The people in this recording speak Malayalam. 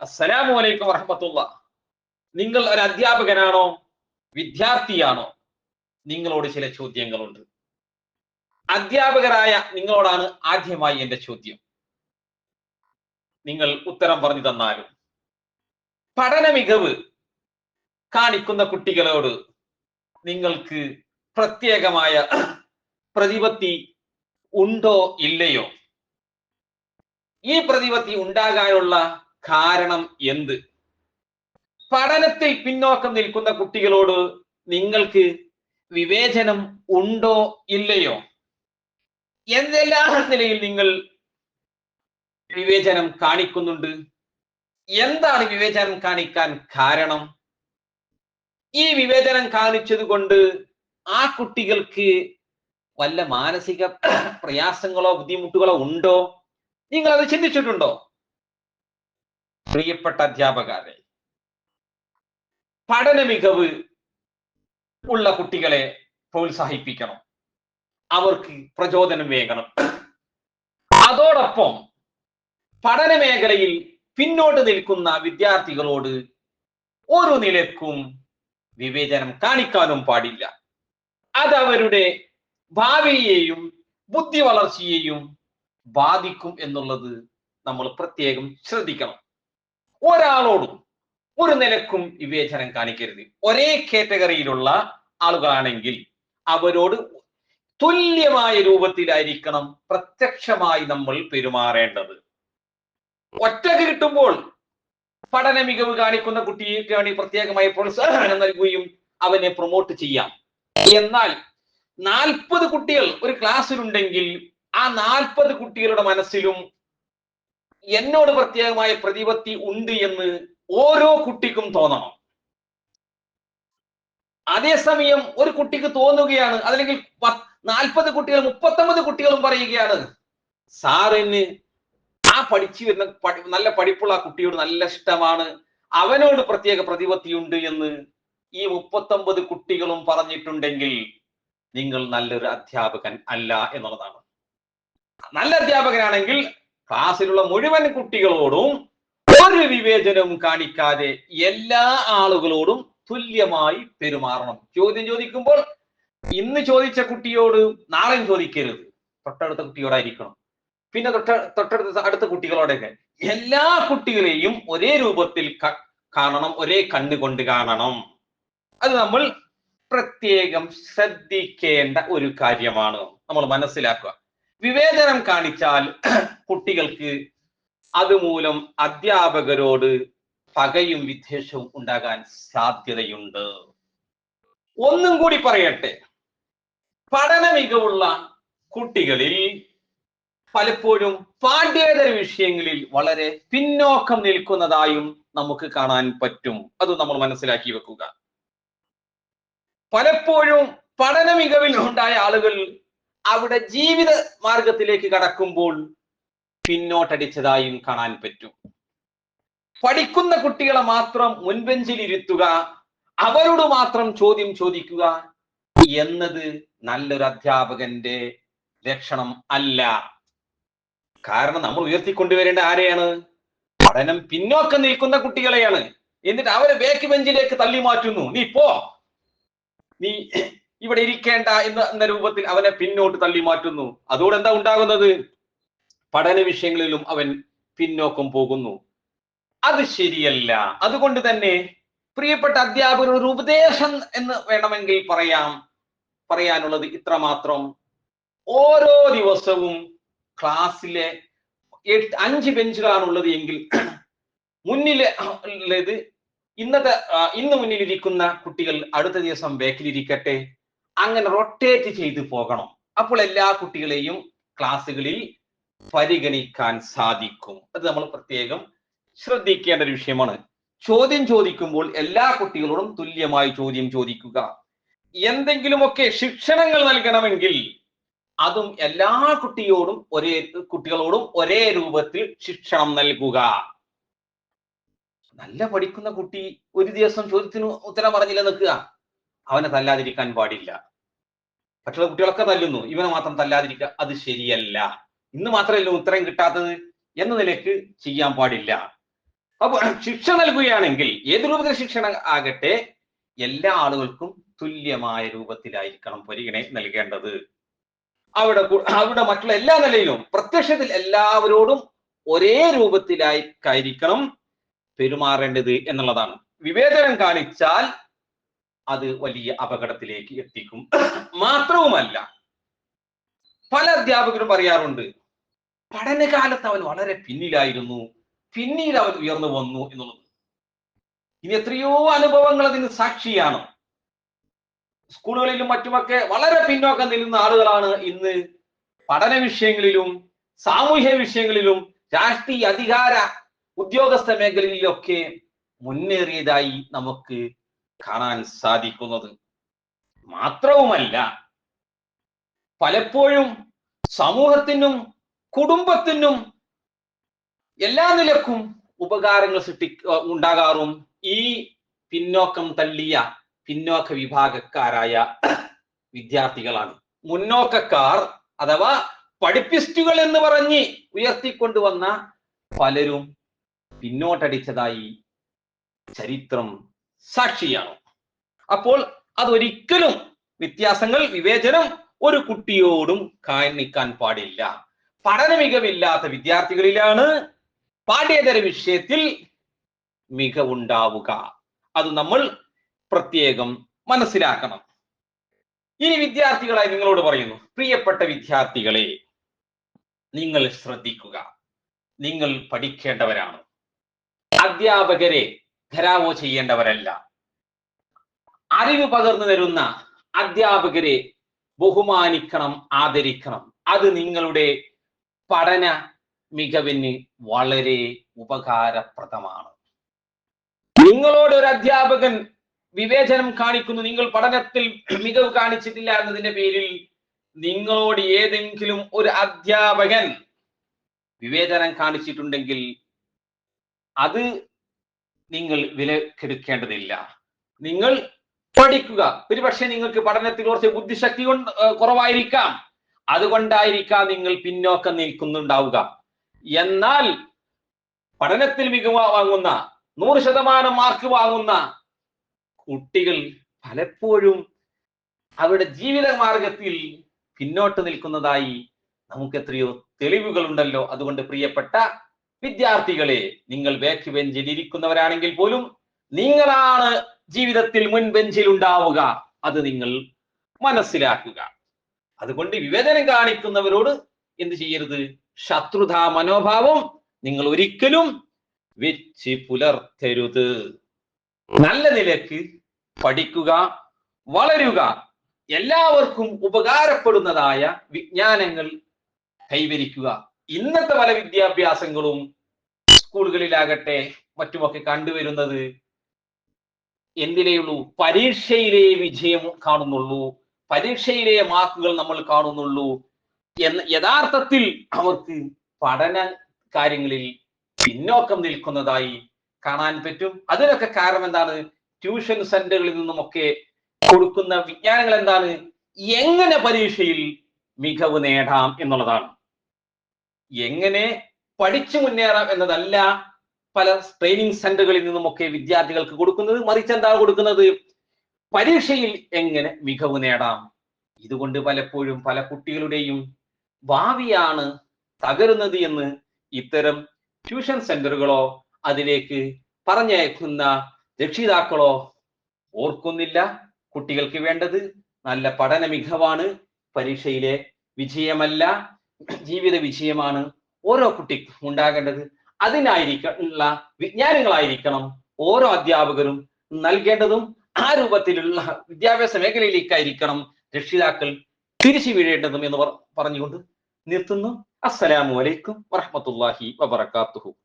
അസ്സലാമു അലൈക്കും വറഹമത്തുള്ള. നിങ്ങൾ ഒരു അധ്യാപകനാണോ? വിദ്യാർത്ഥിയാണോ? നിങ്ങളോട് ചില ചോദ്യങ്ങളുണ്ട്. അധ്യാപകരായ നിങ്ങളോടാണ് ആദ്യമായി എന്റെ ചോദ്യം. നിങ്ങൾ ഉത്തരം പറഞ്ഞു തന്നാലും. പഠന മികവ് കാണിക്കുന്ന കുട്ടികളോട് നിങ്ങൾക്ക് പ്രത്യേകമായ പ്രതിപത്തി ഉണ്ടോ ഇല്ലയോ? ഈ പ്രതിപത്തി ഉണ്ടാകാനുള്ള കാരണം എന്ത്? പഠനത്തിൽ പിന്നോക്കം നിൽക്കുന്ന കുട്ടികളോട് നിങ്ങൾക്ക് വിവേചനം ഉണ്ടോ ഇല്ലയോ? എന്തെല്ലാം നിലയിൽ നിങ്ങൾ വിവേചനം കാണിക്കുന്നുണ്ട്? എന്താണ് വിവേചനം കാണിക്കാൻ കാരണം? ഈ വിവേചനം കാണിച്ചത് കൊണ്ട് ആ കുട്ടികൾക്ക് വല്ല മാനസിക പ്രയാസങ്ങളോ ബുദ്ധിമുട്ടുകളോ ഉണ്ടോ? നിങ്ങൾ അത് ചിന്തിച്ചിട്ടുണ്ടോ? പ്രിയപ്പെട്ട അധ്യാപകരെ പഠന മികവ് ഉള്ള കുട്ടികളെ പ്രോത്സാഹിപ്പിക്കണം. അവർക്ക് പ്രചോദനം വേകണം. അതോടൊപ്പം പഠന മേഖലയിൽ പിന്നോട്ട് നിൽക്കുന്ന വിദ്യാർത്ഥികളോട് ഒരു നിലക്കും വിവേചനം കാണിക്കാനും പാടില്ല. അതവരുടെ ഭാവിയെയും ബുദ്ധി വളർച്ചയെയും ബാധിക്കും എന്നുള്ളത് നമ്മൾ പ്രത്യേകം ശ്രദ്ധിക്കണം. ഒരാളോടും ഒരു നിലക്കും വിവേചനം കാണിക്കരുത്. ഒരേ കാറ്റഗറിയിലുള്ള ആളുകളാണെങ്കിൽ അവരോട് തുല്യമായ രൂപത്തിലായിരിക്കണം പ്രത്യക്ഷമായി നമ്മൾ പെരുമാറേണ്ടത്. ഒറ്റയ്ക്ക് കിട്ടുമ്പോൾ പഠന മികവ് കാണിക്കുന്ന കുട്ടിക്ക് വേണ്ടി പ്രത്യേകമായി പ്രോത്സാഹനം നൽകുകയും അവനെ പ്രൊമോട്ട് ചെയ്യാം. എന്നാൽ നാൽപ്പത് കുട്ടികൾ ഒരു ക്ലാസ്സിലുണ്ടെങ്കിൽ ആ നാൽപ്പത് കുട്ടികളുടെ മനസ്സിലും എന്നോട് പ്രത്യേകമായ പ്രതിപത്തി ഉണ്ട് എന്ന് ഓരോ കുട്ടിക്കും തോന്നണം. അതേസമയം ഒരു കുട്ടിക്ക് തോന്നുകയാണ് അല്ലെങ്കിൽ നാൽപ്പത് കുട്ടികൾ മുപ്പത്തൊമ്പത് കുട്ടികളും പറയുകയാണ് സാറിന് ആ പഠിച്ചു വരുന്ന നല്ല പഠിപ്പുള്ള ആ കുട്ടിയോട് നല്ല ഇഷ്ടമാണ് അവനോട് പ്രത്യേക പ്രതിപത്തിയുണ്ട് എന്ന് ഈ മുപ്പത്തൊമ്പത് കുട്ടികളും പറഞ്ഞിട്ടുണ്ടെങ്കിൽ നിങ്ങൾ നല്ലൊരു അധ്യാപകൻ അല്ല എന്നുള്ളതാണ്. നല്ല അധ്യാപകനാണെങ്കിൽ ക്ലാസ്സിലുള്ള മുഴുവൻ കുട്ടികളോടും ഒരു വിവേചനവും കാണിക്കാതെ എല്ലാ ആളുകളോടും തുല്യമായി പെരുമാറണം. ചോദ്യം ചോദിക്കുമ്പോൾ ഇന്ന് ചോദിച്ച കുട്ടിയോട് നാളെയും ചോദിക്കരുത്. തൊട്ടടുത്ത കുട്ടിയോടായിരിക്കണം. പിന്നെ തൊട്ട തൊട്ടടുത്ത അടുത്ത കുട്ടികളോടൊക്കെ എല്ലാ കുട്ടികളെയും ഒരേ രൂപത്തിൽ കാണണം ഒരേ കണ്ണുകൊണ്ട് കാണണം. അത് നമ്മൾ പ്രത്യേകം ശ്രദ്ധിക്കേണ്ട ഒരു കാര്യമാണ്. നമ്മൾ മനസ്സിലാക്കുക. വിവേചനം കാണിച്ചാൽ കുട്ടികൾക്ക് അതുമൂലം അധ്യാപകരോട് പകയും വിദ്വേഷവും ഉണ്ടാകാൻ സാധ്യതയുണ്ട്. ഒന്നും കൂടി പറയട്ടെ. പഠന മികവുള്ള കുട്ടികളിൽ പലപ്പോഴും പാഠ്യേതര വിഷയങ്ങളിൽ വളരെ പിന്നോക്കം നിൽക്കുന്നതായും നമുക്ക് കാണാൻ പറ്റും. അത് നമ്മൾ മനസ്സിലാക്കി വെക്കുക. പലപ്പോഴും പഠന മികവിൽ ഉണ്ടായ ആളുകൾ അവിടെ ജീവിത മാർഗത്തിലേക്ക് കടക്കുമ്പോൾ പിന്നോട്ടടിച്ചതായും കാണാൻ പറ്റും. പഠിക്കുന്ന കുട്ടികളെ മാത്രം മുൻബെഞ്ചിൽ ഇരുത്തുക അവരോട് മാത്രം ചോദ്യം ചോദിക്കുക എന്നത് നല്ലൊരു അധ്യാപകന്റെ ലക്ഷണം അല്ല. കാരണം നമ്മൾ ഉയർത്തിക്കൊണ്ടുവരേണ്ട ആരെയാണ്? പഠനം പിന്നോക്കം നിൽക്കുന്ന കുട്ടികളെയാണ്. എന്നിട്ട് അവരെ ബേക്ക് ബെഞ്ചിലേക്ക് തള്ളി മാറ്റുന്നു. നീ പോ. നീ ഇവിടെ ഇരിക്കേണ്ട എന്ന എന്ന രൂപത്തിൽ അവനെ പിന്നോട്ട് തള്ളി മാറ്റുന്നു. അതോടെ എന്താ ഉണ്ടാകുന്നത്? പഠന വിഷയങ്ങളിലും അവൻ പിന്നോക്കം പോകുന്നു. അത് ശരിയല്ല. അതുകൊണ്ട് തന്നെ പ്രിയപ്പെട്ട അധ്യാപകർ ഒരു ഉപദേശം എന്ന് വേണമെങ്കിൽ പറയാം. പറയാനുള്ളത് ഇത്രമാത്രം. ഓരോ ദിവസവും ക്ലാസ്സിലെ അഞ്ച് ബെഞ്ചുകളാണ് ഉള്ളത് എങ്കിൽ മുന്നിലെ ഇന്നത്തെ ഇന്ന് മുന്നിലിരിക്കുന്ന കുട്ടികൾ അടുത്ത ദിവസം ബാക്കിലിരിക്കട്ടെ. അങ്ങനെ റൊട്ടേറ്റ് ചെയ്തു പോകണം. അപ്പോൾ എല്ലാ കുട്ടികളെയും ക്ലാസ്സുകളിൽ പരിഗണിക്കാൻ സാധിക്കും. അത് നമ്മൾ പ്രത്യേകം ശ്രദ്ധിക്കേണ്ട ഒരു വിഷയമാണ്. ചോദ്യം ചോദിക്കുമ്പോൾ എല്ലാ കുട്ടികളോടും തുല്യമായി ചോദ്യം ചോദിക്കുക. എന്തെങ്കിലുമൊക്കെ ശിക്ഷണങ്ങൾ നൽകണമെങ്കിൽ അതും എല്ലാ കുട്ടിയോടും ഒരേ കുട്ടികളോടും ഒരേ രൂപത്തിൽ ശിക്ഷണം നൽകുക. നല്ല പഠിക്കുന്ന കുട്ടി ഒരു ദിവസം ചോദ്യത്തിന് ഉത്തരം പറഞ്ഞില്ല നിൽക്കുക. അവനെ തല്ലാതിരിക്കാൻ പാടില്ല. മറ്റുള്ള കുട്ടികളൊക്കെ തല്ലുന്നു. ഇവനെ മാത്രം തല്ലാതിരിക്കുക അത് ശരിയല്ല. ഇന്ന് മാത്രമല്ല ഉത്തരം കിട്ടാത്തത് എന്ന നിലയ്ക്ക് ചെയ്യാൻ പാടില്ല. അപ്പൊ ശിക്ഷ നൽകുകയാണെങ്കിൽ ഏത് രൂപത്തിൽ ശിക്ഷ ആകട്ടെ എല്ലാ ആളുകൾക്കും തുല്യമായ രൂപത്തിലായിരിക്കണം പരിഗണന നൽകേണ്ടത്. അവിടെ അവിടെ മറ്റുള്ള എല്ലാ നിലയിലും പ്രത്യക്ഷത്തിൽ എല്ലാവരോടും ഒരേ രൂപത്തിലായിരിക്കണം പെരുമാറേണ്ടത് എന്നുള്ളതാണ്. വിവേചനം കാണിച്ചാൽ അത് വലിയ അപകടത്തിലേക്ക് എത്തിക്കും. മാത്രവുമല്ല പല അധ്യാപകരും പറയാറുണ്ട് പഠനകാലത്ത് അവൻ വളരെ പിന്നിലായിരുന്നു. പിന്നീട് അവൻ ഉയർന്നു വന്നു എന്നുള്ളത്. ഇനി എത്രയോ അനുഭവങ്ങൾ അതിന് സാക്ഷിയാണ്. സ്കൂളുകളിലും മറ്റുമൊക്കെ വളരെ പിന്നോക്കം നിൽക്കുന്ന ആളുകളാണ് ഇന്ന് പഠന വിഷയങ്ങളിലും സാമൂഹ്യ വിഷയങ്ങളിലും രാഷ്ട്രീയ അധികാര ഉദ്യോഗസ്ഥ മേഖലയിലൊക്കെ മുന്നേറിയതായി നമുക്ക് കാണാൻ സാധിക്കുന്നത് മാത്രവുമല്ല പലപ്പോഴും സമൂഹത്തിനും കുടുംബത്തിനും എല്ലാ നിലക്കും ഉപകാരങ്ങൾ സൃഷ്ടി ഉണ്ടാകാറും. ഈ പിന്നോക്കം തള്ളിയ പിന്നോക്ക വിഭാഗക്കാരായ വിദ്യാർത്ഥികളാണ്. മുന്നോക്കക്കാർ അഥവാ പഠിപ്പിസ്റ്റുകൾ എന്ന് പറഞ്ഞ് ഉയർത്തിക്കൊണ്ടുവന്ന പലരും പിന്നോട്ടടിച്ചതായി ചരിത്രം സാക്ഷിയാണ്. അപ്പോൾ അതൊരിക്കലും വ്യത്യാസങ്ങൾ വിവേചനം ഒരു കുട്ടിയോടും കാണിക്കാൻ പാടില്ല. പഠന മികവില്ലാത്ത വിദ്യാർത്ഥികളിലാണ് പാഠ്യേതര വിഷയത്തിൽ മികവുണ്ടാവുക. അത് നമ്മൾ പ്രത്യേകം മനസ്സിലാക്കണം. ഇനി വിദ്യാർത്ഥികളായി നിങ്ങളോട് പറയുന്നു പ്രിയപ്പെട്ട വിദ്യാർത്ഥികളെ നിങ്ങൾ ശ്രദ്ധിക്കുക. നിങ്ങൾ പഠിക്കേണ്ടവരാണ്. അധ്യാപകരെ ഖരാവോ ചെയ്യേണ്ടവരല്ല. അറിവ് പകർന്നു തരുന്ന അധ്യാപകരെ ബഹുമാനിക്കണം ആദരിക്കണം. അത് നിങ്ങളുടെ പഠന മികവിന് വളരെ ഉപകാരപ്രദമാണ്. നിങ്ങളോട് ഒരു അധ്യാപകൻ വിവേചനം കാണിക്കുന്നു നിങ്ങൾ പഠനത്തിൽ മികവ് കാണിച്ചിട്ടില്ല എന്നതിന്റെ പേരിൽ നിങ്ങളോട് ഏതെങ്കിലും ഒരു അധ്യാപകൻ വിവേചനം കാണിച്ചിട്ടുണ്ടെങ്കിൽ അത് നിങ്ങൾ വില വിലക്കെടുക്കേണ്ടതില്ല. നിങ്ങൾ പഠിക്കുക. ഒരുപക്ഷെ നിങ്ങൾക്ക് പഠനത്തിൽ കുറച്ച് ബുദ്ധിശക്തി കൊണ്ട് കുറവായിരിക്കാം. അതുകൊണ്ടായിരിക്കാം നിങ്ങൾ പിന്നോക്കം നിൽക്കുന്നുണ്ടാവുക. എന്നാൽ പഠനത്തിൽ മികവ് വാങ്ങുന്ന നൂറ് ശതമാനം മാർക്ക് വാങ്ങുന്ന കുട്ടികൾ പലപ്പോഴും അവരുടെ ജീവിത മാർഗത്തിൽ പിന്നോട്ട് നിൽക്കുന്നതായി നമുക്ക് എത്രയോ തെളിവുകൾ ഉണ്ടല്ലോ അതുകൊണ്ട് പ്രിയപ്പെട്ട വിദ്യാർത്ഥികളെ നിങ്ങൾ ബാക്ക് ബെഞ്ചിൽ ഇരിക്കുന്നവരാണെങ്കിൽ പോലും നിങ്ങളാണ് ജീവിതത്തിൽ മുൻ ബെഞ്ചിൽ ഉണ്ടാവുക. അത് നിങ്ങൾ മനസ്സിലാക്കുക. അതുകൊണ്ട് വിവേചനം കാണിക്കുന്നവരോട് എന്ത് ചെയ്യരുത്? ശത്രുതാ മനോഭാവം നിങ്ങൾ ഒരിക്കലും വെച്ച് പുലർത്തരുത്. നല്ല നിലയ്ക്ക് പഠിക്കുക വളരുക. എല്ലാവർക്കും ഉപകാരപ്പെടുന്നതായ വിജ്ഞാനങ്ങൾ കൈവരിക്കുക. ഇന്നത്തെ പല വിദ്യാഭ്യാസങ്ങളും സ്കൂളുകളിലാകട്ടെ മറ്റുമൊക്കെ കണ്ടുവരുന്നത് എന്തിനേയുള്ളൂ? പരീക്ഷയിലെ വിജയം കാണുന്നുള്ളൂ. പരീക്ഷയിലെ മാർക്കുകൾ നമ്മൾ കാണുന്നുള്ളൂ. എന്ന യഥാർത്ഥത്തിൽ അവർക്ക് പഠന കാര്യങ്ങളിൽ പിന്നോക്കം നിൽക്കുന്നതായി കാണാൻ പറ്റും. അതിനൊക്കെ കാരണം എന്താണ്? ട്യൂഷൻ സെന്ററുകളിൽ നിന്നുമൊക്കെ കൊടുക്കുന്ന വിജ്ഞാനങ്ങൾ എന്താണ്? എങ്ങനെ പരീക്ഷയിൽ മികവ് നേടാം എന്നുള്ളതാണ്. എങ്ങനെ പഠിച്ചു മുന്നേറാം എന്നതല്ല പല ട്രെയിനിങ് സെന്ററുകളിൽ നിന്നുമൊക്കെ വിദ്യാർത്ഥികൾക്ക് കൊടുക്കുന്നത് മറിച്ച് എന്താണ് കൊടുക്കുന്നത്? പരീക്ഷയിൽ എങ്ങനെ മികവ് നേടാം? ഇതുകൊണ്ട് പലപ്പോഴും പല കുട്ടികളുടെയും ഭാവിയാണ് തകരുന്നത് എന്ന് ഇത്തരം ട്യൂഷൻ സെന്ററുകളോ അതിലേക്ക് പറഞ്ഞയക്കുന്ന രക്ഷിതാക്കളോ ഓർക്കുന്നില്ല. കുട്ടികൾക്ക് വേണ്ടത് നല്ല പഠന മികവാണ്. പരീക്ഷയിലെ വിജയമല്ല. ജീവിത വിജയമാണ് ഓരോ കുട്ടിക്കും ഉണ്ടാകേണ്ടത്. അതിനായിരിക്കുള്ള വിജ്ഞാനങ്ങളായിരിക്കണം ഓരോ അധ്യാപകരും നൽകേണ്ടതും ആ രൂപത്തിലുള്ള വിദ്യാഭ്യാസ മേഖലയിലേക്കായിരിക്കണം രക്ഷിതാക്കൾ തിരിച്ചു വീഴേണ്ടതും എന്ന് പറഞ്ഞുകൊണ്ട് നിർത്തുന്നു. അസ്സലാമു അലൈക്കും വറഹ്മത്തുള്ളാഹി വബറകാതുഹു